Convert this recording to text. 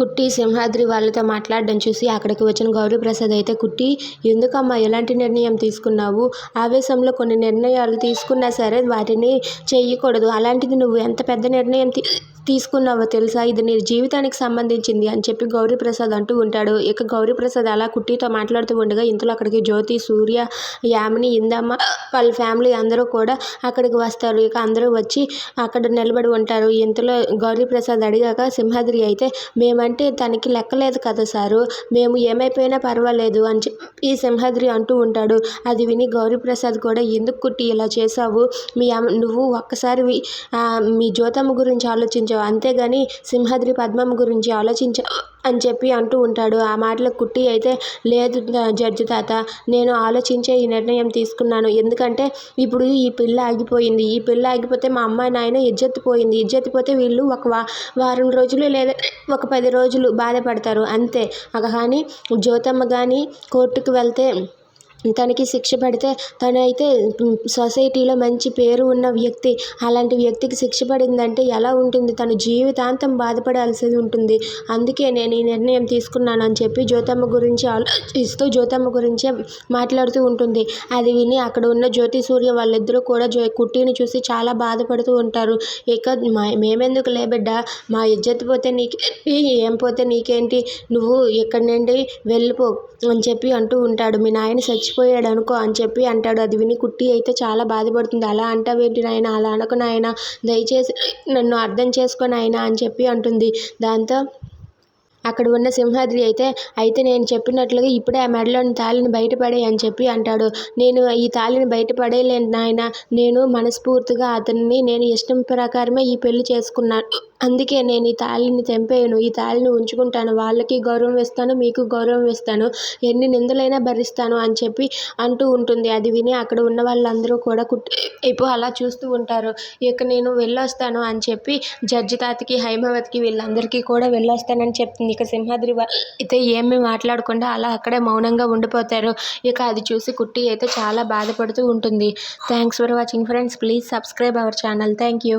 కుట్టి సింహాద్రి వాళ్ళతో మాట్లాడడం చూసి అక్కడికి వచ్చిన గౌరీప్రసాద్ అయితే కుట్టి ఎందుకమ్మా ఎలాంటి నిర్ణయం తీసుకున్నావు? ఆవేశంలో కొన్ని నిర్ణయాలు తీసుకున్నా సరే వాటిని చేయకూడదు అలాంటిది నువ్వు ఎంత పెద్ద నిర్ణయం తీ తీసుకున్నావో తెలుసా? ఇది నీ జీవితానికి సంబంధించింది అని చెప్పి గౌరీప్రసాద్ అంటూ ఉంటాడు. ఇక గౌరీప్రసాద్ అలా కుట్టితో మాట్లాడుతూ ఉండగా ఇంతలో అక్కడికి జ్యోతి సూర్య యామిని ఇందమ్మ వాళ్ళ ఫ్యామిలీ అందరూ కూడా అక్కడికి వస్తారు. ఇక అందరూ వచ్చి అక్కడ నిలబడి ఉంటారు. ఇంతలో గౌరీప్రసాద్ అడిగాక సింహాద్రి అయితే మేమంటే తనకి లెక్కలేదు కదా సారు? మేము ఏమైపోయినా పర్వాలేదు అని చెప్పి సింహాద్రి అంటూ ఉంటాడు. అది విని గౌరీప్రసాద్ కూడా ఎందుకు కుట్టి ఇలా చేసావు మీ నువ్వు ఒక్కసారి మీ జ్యోతమ్మ గురించి ఆలోచించావు. అంతేగాని సింహాద్రి పద్మమ్మ గురించి ఆలోచించావు అని చెప్పి అంటూ ఉంటాడు. ఆ మాటలకు కుట్టి అయితే లేదు జడ్జి తాత నేను ఆలోచించే ఈ నిర్ణయం తీసుకున్నాను. ఎందుకంటే ఇప్పుడు ఈ పిల్ల ఆగిపోయింది. ఈ పిల్ల ఆగిపోతే మా అమ్మాయి నాయన ఇజ్జెత్తిపోయింది ఇజ్జెత్తిపోతే వీళ్ళు ఒక వా వారం రోజులు లేదా ఒక పది రోజులు బాధపడతారు. అంతే. అక కానీ జ్యోతమ్మ కానీ కోర్టుకు వెళ్తే తనకి శిక్ష పడితే తనైతే సొసైటీలో మంచి పేరు ఉన్న వ్యక్తి అలాంటి వ్యక్తికి శిక్ష పడిందంటే ఎలా ఉంటుంది? తన జీవితాంతం బాధపడాల్సి ఉంటుంది. అందుకే నేను ఈ నిర్ణయం తీసుకున్నాను అని చెప్పి జ్యోతమ్మ గురించి ఆలోచిస్తూ జ్యోతమ్మ గురించే మాట్లాడుతూ ఉంటుంది. అది విని అక్కడ ఉన్న జ్యోతి సూర్య వాళ్ళిద్దరూ కూడా జో కుట్టిని చూసి చాలా బాధపడుతూ ఉంటారు. ఇక మా మేమెందుకు లేబిడ్డ మా ఇజ్జత్ పోతే నీకేంటి? ఏం పోతే నీకేంటి? నువ్వు ఇక్కడి నుండి వెళ్ళిపో అని చెప్పి అంటూ ఉంటాడు. మీ నాయన చచ్చిపోయాడు అనుకో అని చెప్పి అంటాడు. అది విని కుట్టి అయితే చాలా బాధపడుతుంది. అలా అంటావేంటి నాయన? అలా అనకు నాయన. దయచేసి నన్ను అర్థం చేసుకొని ఆయన అని చెప్పి అంటుంది. దాంతో అక్కడ ఉన్న సింహాద్రి అయితే అయితే నేను చెప్పినట్లుగా ఇప్పుడే ఆ మెడలోని తాళిని బయటపడే అని చెప్పి అంటాడు. నేను ఈ తాళిని బయటపడేయలేను నాయన. నేను మనస్ఫూర్తిగా అతన్ని నేను ఇష్టం ప్రకారమే ఈ పెళ్ళి చేసుకున్నాను అందుకే నేను ఈ తాళిని తెంపేయను ఈ తాళిని ఉంచుకుంటాను. వాళ్ళకి గౌరవం ఇస్తాను మీకు గౌరవం ఇస్తాను ఎన్ని నిందలైనా భరిస్తాను అని చెప్పి అంటూ ఉంటుంది. అది విని అక్కడ ఉన్న వాళ్ళందరూ కూడా కుట్టి అలా చూస్తూ ఉంటారు. ఇక నేను వెళ్ళొస్తాను అని చెప్పి జడ్జి తాతకి హైమావతికి వీళ్ళందరికీ కూడా వెళ్ళొస్తానని చెప్తుంది. ఇక సింహాద్రి అయితే ఏమీ మాట్లాడకుండా అలా అక్కడే మౌనంగా ఉండిపోతారు. ఇక అది చూసి కుట్టి అయితే చాలా బాధపడుతూ ఉంటుంది. Thanks for watching friends. Please subscribe our channel. Thank you.